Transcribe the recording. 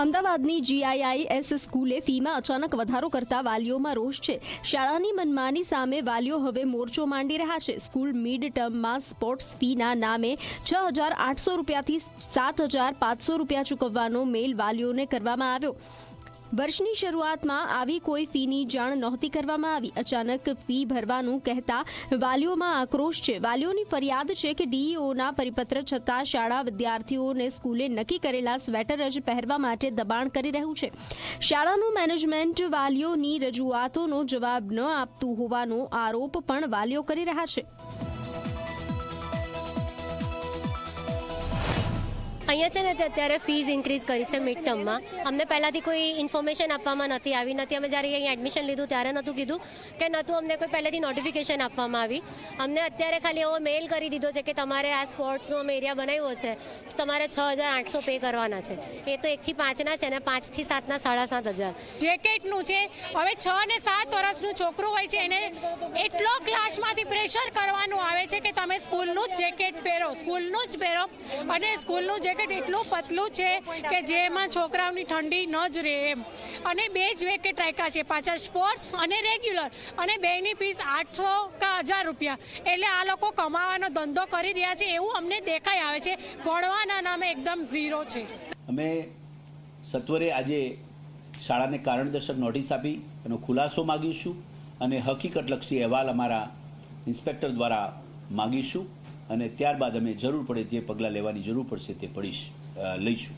અમદાવાદની જીઆઈઆઈએસ સ્કૂલે ફીમાં અચાનક વધારો કરતા વાલીઓમાં રોષ છે. શાળાની મનમાની સામે વાલીઓ હવે મોરચો માંડી રહ્યા છે. સ્કૂલ મિડ ટર્મમાં સ્પોર્ટ્સ ફીના નામે છ હજાર આઠસો રૂપિયાથી સાત હજાર પાંચસો રૂપિયા ચૂકવવાનો મેલ વાલીઓને કરવામાં આવ્યો. વર્ષની શરૂઆતમાં આવી કોઈ ફીની જાણ નહોતી કરવામાં આવી. અચાનક ફી ભરવાનું કહેતા વાલીઓમાં આક્રોશ છે. વાલીઓની ફરિયાદ છે કે ડીઈઓના પરિપત્ર છતાં શાળા વિદ્યાર્થીઓને સ્કૂલે નક્કી કરેલા સ્વેટર જ પહેરવા માટે દબાણ કરી રહ્યું છે. શાળાનું મેનેજમેન્ટ વાલીઓની રજૂઆતોનો જવાબ ન આપતું હોવાનો આરોપ પણ વાલીઓ કરી રહ્યા છે. અહીંયા છે ને તે અત્યારે ફીઝ ઇન્ક્રીઝ કરી છે મિડ ટર્મમાં અમને પહેલાંથી કોઈ ઇન્ફોર્મેશન આપવામાં નથી આવી, નથી અમે જ્યારે અહીંયા એડમિશન લીધું ત્યારે નહોતું કીધું કે નહોતું અમને કોઈ પહેલેથી નોટિફિકેશન આપવામાં આવી. અમને અત્યારે ખાલી એવો મેલ કરી દીધો છે કે તમારે આ સ્પોર્ટ્સનો અમે એરિયા બનાવ્યો છે, તો તમારે છ હજાર આઠસો પે કરવાના છે. એ તો એકથી પાંચના છે ને પાંચથી સાતના સાડા સાત હજાર. જેકેટનું છે. હવે છ ને સાત વર્ષનું છોકરું હોય છે, એને એટલો ક્લાસમાંથી પ્રેશર કરવાનું આવે છે કે તમે સ્કૂલનું જ જેકેટ પહેરો, સ્કૂલનું જ પહેરો. અને સ્કૂલનું જેકેટ એટલું પતલું છે કે જેમાં છોકરાઓની ઠંડી ન જ રહે એમ. અને બે જેકેટ રાખ્યા છે, પાછા સ્પોર્ટ્સ અને રેગ્યુલર અને બેની ફીસ આઠસો કે હજાર રૂપિયા. એટલે આ લોકો કમાવાનો ધંધો કરી રહ્યા છે, એવું અમને દેખાઈ આવે છે. ભણવાના નામે એકદમ ઝીરો છે. અમે સત્વરે આજે શાળાને કારણદર્શક નોટિસ આપી, એનો ખુલાસો માગીશું અને હકીકતલક્ષી અહેવાલ અમારા ઇન્સ્પેક્ટર દ્વારા માગીશું અને ત્યારબાદ અમે જરૂર પડે જે પગલાં લેવાની જરૂર પડશે તે પડીશ લઈશું.